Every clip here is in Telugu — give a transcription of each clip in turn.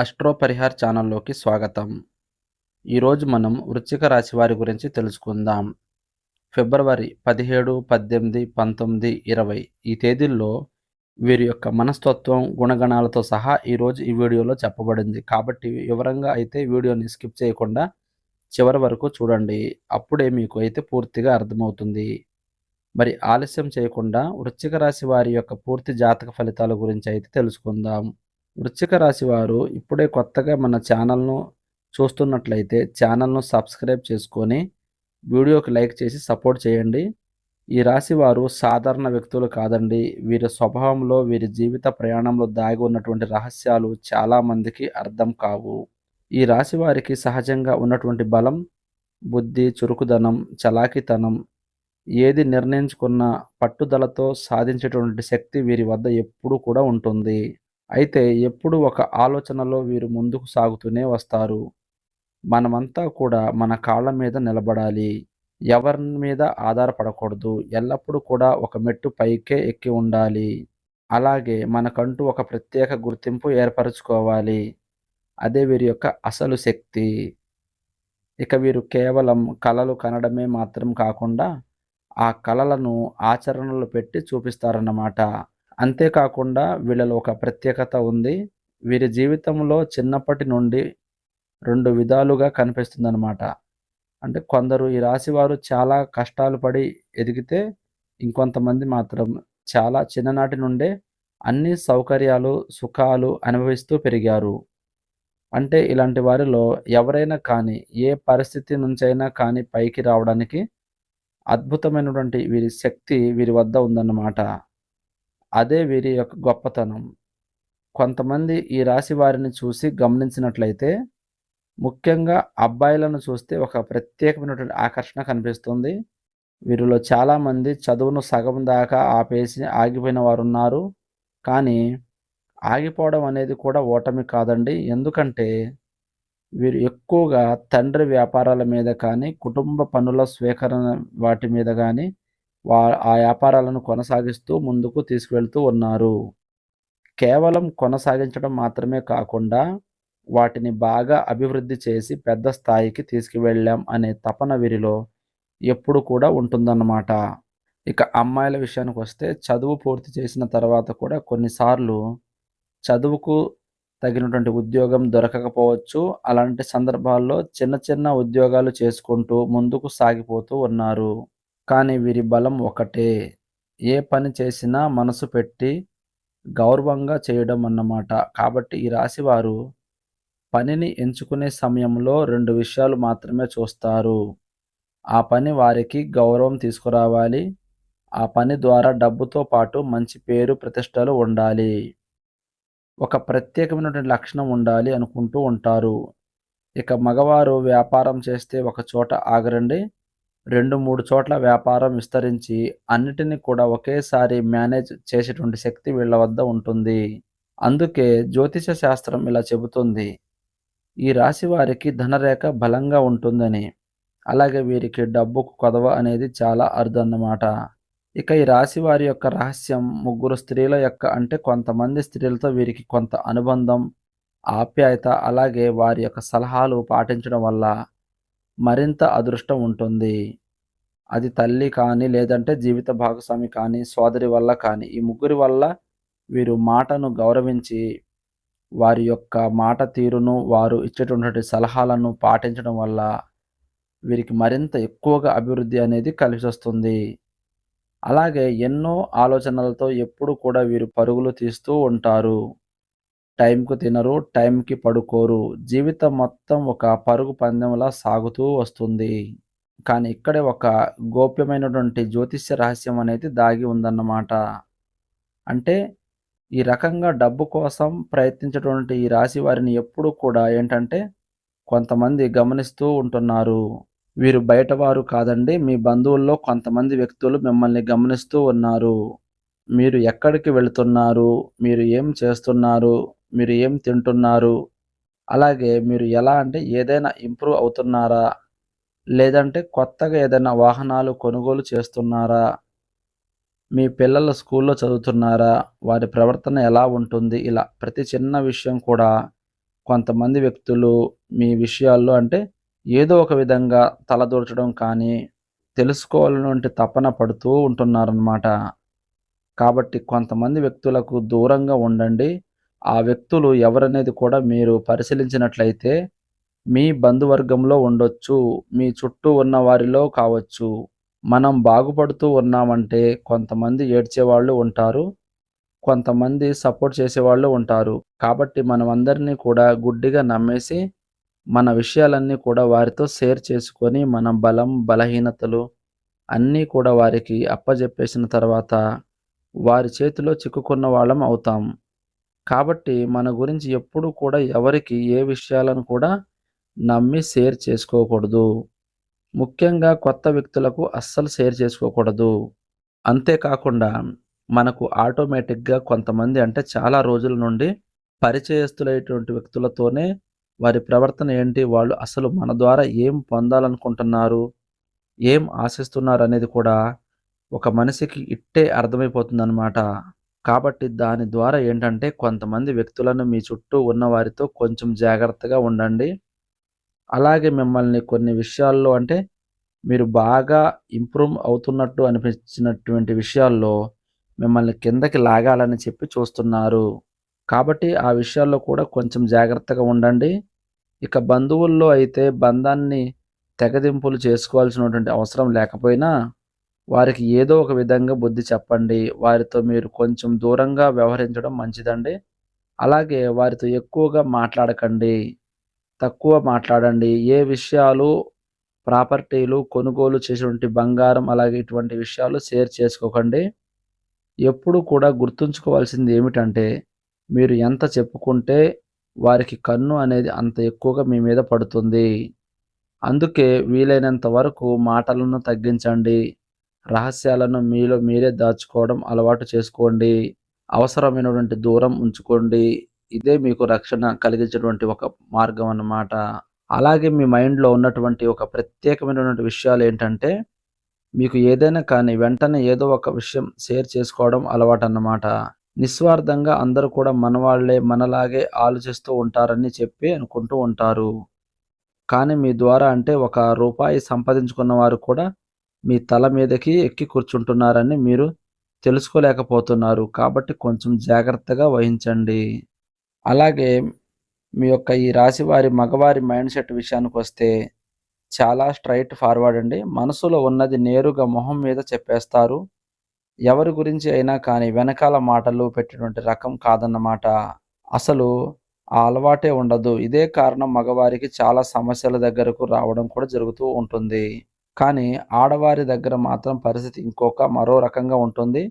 అస్ట్రో పరిహార్ ఛానల్లోకి స్వాగతం. ఈరోజు మనం వృశ్చిక రాశి వారి గురించి తెలుసుకుందాం. ఫిబ్రవరి పదిహేడు పద్దెనిమిది పంతొమ్మిది ఇరవై ఈ తేదీల్లో వీరి యొక్క మనస్తత్వం గుణగణాలతో సహా ఈరోజు ఈ వీడియోలో చెప్పబడింది. కాబట్టి వివరంగా అయితే వీడియోని స్కిప్ చేయకుండా చివరి వరకు చూడండి. అప్పుడే మీకు అయితే పూర్తిగా అర్థమవుతుంది. మరి ఆలస్యం చేయకుండా వృశ్చిక రాశి వారి యొక్క పూర్తి జాతక ఫలితాల గురించి అయితే తెలుసుకుందాం. వృశ్చిక రాశి వారు ఇప్పుడే కొత్తగా మన ఛానల్ను చూస్తున్నట్లయితే ఛానల్ను సబ్స్క్రైబ్ చేసుకొని వీడియోకి లైక్ చేసి సపోర్ట్ చేయండి. ఈ రాశి వారు సాధారణ వ్యక్తులు కాదండి. వీరి స్వభావంలో వీరి జీవిత ప్రయాణంలో దాగి ఉన్నటువంటి రహస్యాలు చాలామందికి అర్థం కావు. ఈ రాశి వారికి సహజంగా ఉన్నటువంటి బలం బుద్ధి చురుకుదనం చలాకితనం ఏది నిర్ణయించుకున్న పట్టుదలతో సాధించేటువంటి శక్తి వీరి వద్ద ఎప్పుడూ కూడా ఉంటుంది. అయితే ఎప్పుడు ఒక ఆలోచనలో వీరు ముందుకు సాగుతూనే వస్తారు. మనమంతా కూడా మన కాళ్ళ మీద నిలబడాలి. ఎవరి మీద ఆధారపడకూడదు. ఎల్లప్పుడూ కూడా ఒక మెట్టు పైకే ఎక్కి ఉండాలి. అలాగే మనకంటూ ఒక ప్రత్యేక గుర్తింపు ఏర్పరచుకోవాలి. అదే వీరి యొక్క అసలు శక్తి. ఇక వీరు కేవలం కళలు కనడమే మాత్రం కాకుండా ఆ కళలను ఆచరణలో పెట్టి చూపిస్తారన్నమాట. అంతేకాకుండా వీళ్ళలో ఒక ప్రత్యేకత ఉంది. వీరి జీవితంలో చిన్నప్పటి నుండి రెండు విధాలుగా కనిపిస్తుందన్నమాట. అంటే కొందరు ఈ రాశి వారు చాలా కష్టాలు పడి ఎదిగితే ఇంకొంతమంది మాత్రం చాలా చిన్ననాటి నుండే అన్ని సౌకర్యాలు సుఖాలు అనుభవిస్తూ పెరిగారు. అంటే ఇలాంటి వారిలో ఎవరైనా కానీ ఏ పరిస్థితి నుంచైనా కానీ పైకి రావడానికి అద్భుతమైనటువంటి వీరి శక్తి వీరి వద్ద ఉందన్నమాట. అదే వీరి యొక్క గొప్పతనం. కొంతమంది ఈ రాశి వారిని చూసి గమనించినట్లయితే ముఖ్యంగా అబ్బాయిలను చూస్తే ఒక ప్రత్యేకమైనటువంటి ఆకర్షణ కనిపిస్తుంది. వీరిలో చాలామంది చదువును సగం దాకా ఆపేసి ఆగిపోయిన వారు ఉన్నారు కానీ ఆగిపోవడం అనేది కూడా ఓటమి కాదండి. ఎందుకంటే వీరు ఎక్కువగా తండ్రి వ్యాపారాల మీద కానీ కుటుంబ పనుల స్వీకరణ వాటి మీద కానీ వా ఆ వ్యాపారాలను కొనసాగిస్తూ ముందుకు తీసుకువెళ్తూ ఉన్నారు. కేవలం కొనసాగించడం మాత్రమే కాకుండా వాటిని బాగా అభివృద్ధి చేసి పెద్ద స్థాయికి తీసుకువెళ్ళాం అనే తపన వీరిలో ఎప్పుడు కూడా ఉంటుందన్నమాట. ఇక అమ్మాయిల విషయానికి వస్తే చదువు పూర్తి చేసిన తర్వాత కూడా కొన్నిసార్లు చదువుకు తగినటువంటి ఉద్యోగం దొరకకపోవచ్చు. అలాంటి సందర్భాల్లో చిన్న చిన్న ఉద్యోగాలు చేసుకుంటూ ముందుకు సాగిపోతూ ఉన్నారు. కానీ వీరి బలం ఒకటే. ఏ పని చేసినా మనసు పెట్టి గౌరవంగా చేయడం అన్నమాట. కాబట్టి ఈ రాశి వారు పనిని ఎంచుకునే సమయంలో రెండు విషయాలు మాత్రమే చూస్తారు. ఆ పని వారికి గౌరవం తీసుకురావాలి. ఆ పని ద్వారా డబ్బుతో పాటు మంచి పేరు ప్రతిష్టలు ఉండాలి. ఒక ప్రత్యేకమైనటువంటి లక్షణం ఉండాలి అనుకుంటూ ఉంటారు. ఇక మగవారు వ్యాపారం చేస్తే ఒక చోట ఆగరండి. రెండు మూడు చోట్ల వ్యాపారం విస్తరించి అన్నిటినీ కూడా ఒకేసారి మేనేజ్ చేసేటువంటి శక్తి వీళ్ళ వద్ద ఉంటుంది. అందుకే జ్యోతిష శాస్త్రం ఇలా చెబుతుంది. ఈ రాశి వారికి ధనరేఖ బలంగా ఉంటుందని అలాగే వీరికి డబ్బుకు కొదవ అనేది చాలా అరుదన్నమాట. ఇక ఈ రాశి వారి యొక్క రహస్యం ముగ్గురు స్త్రీల యొక్క అంటే కొంతమంది స్త్రీలతో వీరికి కొంత అనుబంధం ఆప్యాయత అలాగే వారి యొక్క సలహాలు పాటించడం వల్ల మరింత అదృష్టం ఉంటుంది. అది తల్లి కానీ లేదంటే జీవిత భాగస్వామి కానీ సోదరి వల్ల కానీ ఈ ముగ్గురి వల్ల వీరు మాటను గౌరవించి వారి యొక్క మాట తీరును వారు ఇచ్చేటువంటి సలహాలను పాటించడం వల్ల వీరికి మరింత ఎక్కువగా అభివృద్ధి అనేది కలిసి వస్తుంది అలాగే ఎన్నో ఆలోచనలతో ఎప్పుడు కూడా వీరు పరుగులు తీస్తూ ఉంటారు. టైంకు తినరు టైంకి పడుకోరు. జీవితం మొత్తం ఒక పరుగు పందెంలా సాగుతూ వస్తుంది. కానీ ఇక్కడే ఒక గోప్యమైనటువంటి జ్యోతిష్య రహస్యం అనేది దాగి ఉందన్నమాట. అంటే ఈ రకంగా డబ్బు కోసం ప్రయత్నించేటువంటి ఈ రాశి వారిని ఎప్పుడూ కూడా ఏంటంటే కొంతమంది గమనిస్తూ ఉంటున్నారు. వీరు బయటవారు కాదండి మీ బంధువుల్లో కొంతమంది వ్యక్తులు మిమ్మల్ని గమనిస్తూ ఉన్నారు. మీరు ఎక్కడికి వెళుతున్నారు? మీరు ఏం చేస్తున్నారు? మీరు ఏం తింటున్నారు? అలాగే మీరు ఎలా అంటే ఏదైనా ఇంప్రూవ్ అవుతున్నారా? లేదంటే కొత్తగా ఏదైనా వాహనాలు కొనుగోలు చేస్తున్నారా? మీ పిల్లలు స్కూల్లో చదువుతున్నారా? వారి ప్రవర్తన ఎలా ఉంటుంది? ఇలా ప్రతి చిన్న విషయం కూడా కొంతమంది వ్యక్తులు మీ విషయాల్లో అంటే ఏదో ఒక విధంగా తలదూర్చడం కానీ తెలుసుకోవాలనుంటి తపన పడుతూ ఉంటున్నారన్నమాట. కాబట్టి కొంతమంది వ్యక్తులకు దూరంగా ఉండండి. ఆ వ్యక్తులు ఎవరనేది కూడా మీరు పరిశీలించినట్లయితే మీ బంధువర్గంలో ఉండొచ్చు మీ చుట్టూ ఉన్న వారిలో కావచ్చు. మనం బాగుపడుతూ ఉన్నామంటే కొంతమంది ఏడ్చేవాళ్ళు ఉంటారు కొంతమంది సపోర్ట్ చేసేవాళ్ళు ఉంటారు. కాబట్టి మనం అందరినీ కూడా గుడ్డిగా నమ్మేసి మన విషయాలన్నీ కూడా వారితో షేర్ చేసుకొని మన బలం బలహీనతలు అన్నీ కూడా వారికి అప్పజెప్పేసిన తర్వాత వారి చేతిలో చిక్కుకున్న వాళ్ళం అవుతాం. కాబట్టి మన గురించి ఎప్పుడు కూడా ఎవరికి ఏ విషయాలను కూడా నమ్మి షేర్ చేసుకోకూడదు. ముఖ్యంగా కొత్త వ్యక్తులకు అస్సలు షేర్ చేసుకోకూడదు. అంతేకాకుండా మనకు ఆటోమేటిక్గా కొంతమంది అంటే చాలా రోజుల నుండి పరిచయస్తులైనటువంటి వ్యక్తులతోనే వారి ప్రవర్తన ఏంటి వాళ్ళు అసలు మన ద్వారా ఏం పొందాలనుకుంటున్నారు ఏం ఆశిస్తున్నారు అనేది కూడా ఒక మనిషికి ఇట్టే అర్థమైపోతుందన్నమాట. కాబట్టి దాని ద్వారా ఏంటంటే కొంతమంది వ్యక్తులను మీ చుట్టూ ఉన్న వారితో కొంచెం జాగ్రత్తగా ఉండండి. అలాగే మిమ్మల్ని కొన్ని విషయాల్లో అంటే మీరు బాగా ఇంప్రూవ్ అవుతున్నట్టు అనిపించినటువంటి విషయాల్లో మిమ్మల్ని కిందకి లాగాలని చెప్పి చూస్తున్నారు. కాబట్టి ఆ విషయాల్లో కూడా కొంచెం జాగ్రత్తగా ఉండండి. ఇక బంధువుల్లో అయితే బంధాన్ని తెగదింపులు చేసుకోవాల్సినటువంటి అవసరం లేకపోయినా వారికి ఏదో ఒక విధంగా బుద్ధి చెప్పండి. వారితో మీరు కొంచెం దూరంగా వ్యవహరించడం మంచిదండి. అలాగే వారితో ఎక్కువగా మాట్లాడకండి. తక్కువ మాట్లాడండి. ఏ విషయాలు ప్రాపర్టీలు కొనుగోలు చేసినటువంటి బంగారం అలాగే ఇటువంటి విషయాలు షేర్ చేసుకోకండి. ఎప్పుడు కూడా గుర్తుంచుకోవాల్సింది ఏమిటంటే మీరు ఎంత చెప్పుకుంటే వారికి కన్ను అనేది అంత ఎక్కువగా మీ మీద పడుతుంది. అందుకే వీలైనంత వరకు మాటలను తగ్గించండి. రహస్యాలను మీలో మీరే దాచుకోవడం అలవాటు చేసుకోండి. అవసరమైనటువంటి దూరం ఉంచుకోండి. ఇదే మీకు రక్షణ కలిగించేటువంటి ఒక మార్గం అన్నమాట. అలాగే మీ మైండ్లో ఉన్నటువంటి ఒక ప్రత్యేకమైనటువంటి విషయాలు ఏంటంటే మీకు ఏదైనా కానీ వెంటనే ఏదో ఒక విషయం షేర్ చేసుకోవడం అలవాటు అన్నమాట. నిస్వార్థంగా అందరూ కూడా మనవాళ్ళే మనలాగే ఆలోచిస్తూ ఉంటారని చెప్పి అనుకుంటూ ఉంటారు. కానీ మీ ద్వారా అంటే ఒక రూపాయి సంపాదించుకున్న వారు కూడా మీ తల మీదకి ఎక్కి కూర్చుంటున్నారని మీరు తెలుసుకోలేకపోతున్నారు. కాబట్టి కొంచెం జాగ్రత్తగా వహించండి. అలాగే మీ యొక్క ఈ రాశి వారి మగవారి మైండ్ సెట్ విషయానికి వస్తే చాలా స్ట్రైట్ ఫార్వర్డ్ అండి. మనసులో ఉన్నది నేరుగా మొహం మీద చెప్పేస్తారు. ఎవరి గురించి అయినా కానీ వెనకాల మాటలు పెట్టినటువంటి రకం కాదన్నమాట. అసలు ఆ అలవాటే ఉండదు. ఇదే కారణం మగవారికి చాలా సమస్యల దగ్గరకు రావడం కూడా జరుగుతూ ఉంటుంది. కానీ ఆడవారి దగ్గర మాత్రం పరిస్థితి ఇంకొక మరో రకంగా ఉంటుంది.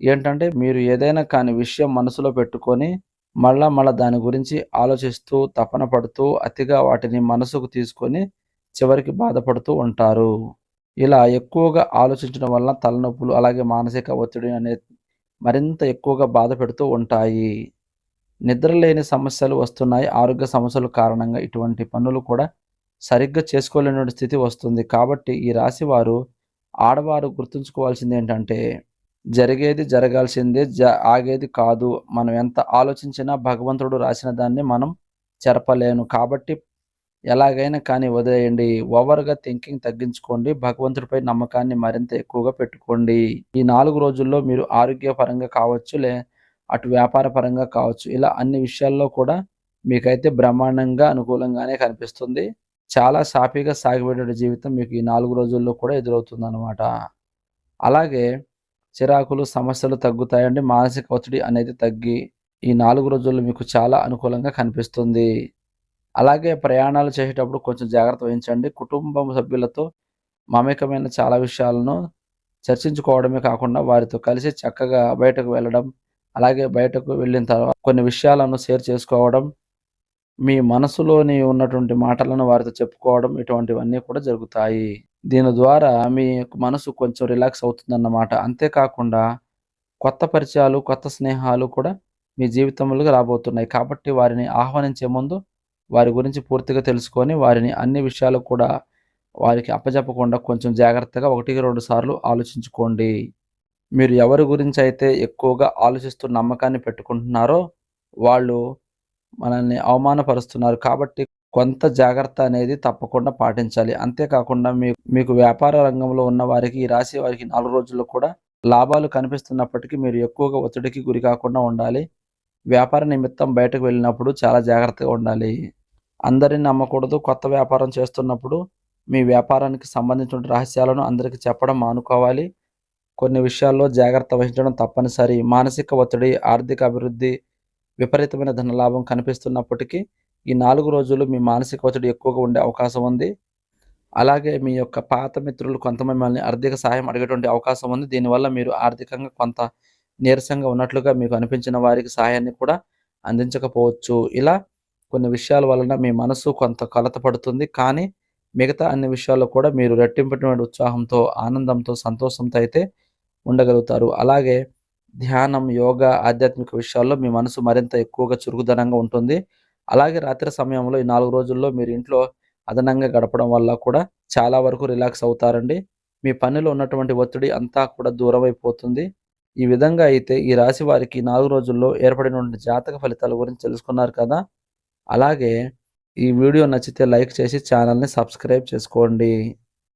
ఏంటంటే మీరు ఏదైనా కానీ విషయం మనసులో పెట్టుకొని మళ్ళా మళ్ళా దాని గురించి ఆలోచిస్తూ తపన పడుతూ అతిగా వాటిని మనసుకు తీసుకొని చివరికి బాధపడుతూ ఉంటారు. ఇలా ఎక్కువగా ఆలోచించడం వల్ల తలనొప్పులు అలాగే మానసిక ఒత్తిడి అనేది మరింత ఎక్కువగా బాధ పెడుతూ ఉంటాయి. నిద్రలేని సమస్యలు వస్తున్నాయి. ఆరోగ్య సమస్యల కారణంగా ఇటువంటి పనులు కూడా సరిగ్గా చేసుకోలేని స్థితి వస్తుంది. కాబట్టి ఈ రాశి వారు ఆడవారు గుర్తుంచుకోవాల్సింది ఏంటంటే జరిగేది జరగాల్సిందే జ ఆగేది కాదు. మనం ఎంత ఆలోచించినా భగవంతుడు రాసిన దాన్ని మనం చెరపలేను కాబట్టి ఎలాగైనా కానీ వదిలేయండి. ఓవర్గా థింకింగ్ తగ్గించుకోండి. భగవంతుడిపై నమ్మకాన్ని మరింత ఎక్కువగా పెట్టుకోండి. ఈ నాలుగు రోజుల్లో మీరు ఆరోగ్యపరంగా కావచ్చు లే అటు వ్యాపార పరంగా కావచ్చు ఇలా అన్ని విషయాల్లో కూడా మీకైతే బ్రహ్మాండంగా అనుకూలంగానే కనిపిస్తుంది. చాలా సాఫీగా సాగిపోయిన జీవితం మీకు ఈ నాలుగు రోజుల్లో కూడా ఎదురవుతుంది అనమాట అలాగే చిరాకులు సమస్యలు తగ్గుతాయండి. మానసిక ఒత్తిడి అనేది తగ్గి ఈ నాలుగు రోజుల్లో మీకు చాలా అనుకూలంగా కనిపిస్తుంది. అలాగే ప్రయాణాలు చేసేటప్పుడు కొంచెం జాగ్రత్త వహించండి. కుటుంబం సభ్యులతో మమేకమైన చాలా విషయాలను చర్చించుకోవడమే కాకుండా వారితో కలిసి చక్కగా బయటకు వెళ్ళడం అలాగే బయటకు వెళ్ళిన తర్వాత కొన్ని విషయాలను షేర్ చేసుకోవడం మీ మనసులోని ఉన్నటువంటి మాటలను వారితో చెప్పుకోవడం ఇటువంటివన్నీ కూడా జరుగుతాయి. దీని ద్వారా మీ మనసు కొంచెం రిలాక్స్ అవుతుందన్నమాట. అంతేకాకుండా కొత్త పరిచయాలు కొత్త స్నేహాలు కూడా మీ జీవితంలోకి రాబోతున్నాయి. కాబట్టి వారిని ఆహ్వానించే ముందు వారి గురించి పూర్తిగా తెలుసుకొని వారిని అన్ని విషయాలు కూడా వారికి అప్పజెప్పకుండా కొంచెం జాగ్రత్తగా ఒకటికి రెండు సార్లు ఆలోచించుకోండి. మీరు ఎవరి గురించి అయితే ఎక్కువగా ఆలోచిస్తూ నమ్మకాన్ని పెట్టుకుంటున్నారో వాళ్ళు మనల్ని అవమానపరుస్తున్నారు కాబట్టి కొంత జాగ్రత్త అనేది తప్పకుండా పాటించాలి. అంతేకాకుండా మీ మీకు వ్యాపార రంగంలో ఉన్న వారికి ఈ రాశి వారికి నాలుగు రోజుల్లో కూడా లాభాలు కనిపిస్తున్నప్పటికీ మీరు ఎక్కువగా ఒత్తిడికి గురి కాకుండా ఉండాలి. వ్యాపార నిమిత్తం బయటకు వెళ్ళినప్పుడు చాలా జాగ్రత్తగా ఉండాలి. అందరిని నమ్మకూడదు. కొత్త వ్యాపారం చేస్తున్నప్పుడు మీ వ్యాపారానికి సంబంధించిన రహస్యాలను అందరికీ చెప్పడం మానుకోవాలి. కొన్ని విషయాల్లో జాగ్రత్త వహించడం తప్పనిసరి. మానసిక ఒత్తిడి ఆర్థిక అభివృద్ధి విపరీతమైన ధనలాభం కనిపిస్తున్నప్పటికీ ఈ నాలుగు రోజులు మీ మానసిక ఒత్తిడి ఎక్కువగా ఉండే అవకాశం ఉంది. అలాగే మీ యొక్క పాత మిత్రులు కొంత మిమ్మల్ని ఆర్థిక సహాయం అడిగేటువంటి అవకాశం ఉంది. దీనివల్ల మీరు ఆర్థికంగా కొంత నీరసంగా ఉన్నట్లుగా మీకు అనిపించిన వారికి సహాయాన్ని కూడా అందించకపోవచ్చు. ఇలా కొన్ని విషయాల వలన మీ మనసు కొంత కలత పడుతుంది. కానీ మిగతా అన్ని విషయాల్లో కూడా మీరు రెట్టింపినటువంటి ఉత్సాహంతో ఆనందంతో సంతోషంతో అయితే ఉండగలుగుతారు. అలాగే ధ్యానం యోగా ఆధ్యాత్మిక విషయాల్లో మీ మనసు మరింత ఎక్కువగా చురుకుదనంగా ఉంటుంది. అలాగే రాత్రి సమయంలో ఈ నాలుగు రోజుల్లో మీరు ఇంట్లో అదనంగా గడపడం వల్ల కూడా చాలా వరకు రిలాక్స్ అవుతారండి. మీ పనిలో ఉన్నటువంటి ఒత్తిడి అంతా కూడా దూరం అయిపోతుంది. ఈ విధంగా అయితే ఈ రాశి వారికి నాలుగు రోజుల్లో ఏర్పడినటువంటి జాతక ఫలితాల గురించి తెలుసుకున్నారు కదా? అలాగే ఈ వీడియో నచ్చితే లైక్ చేసి ఛానల్ని సబ్స్క్రైబ్ చేసుకోండి.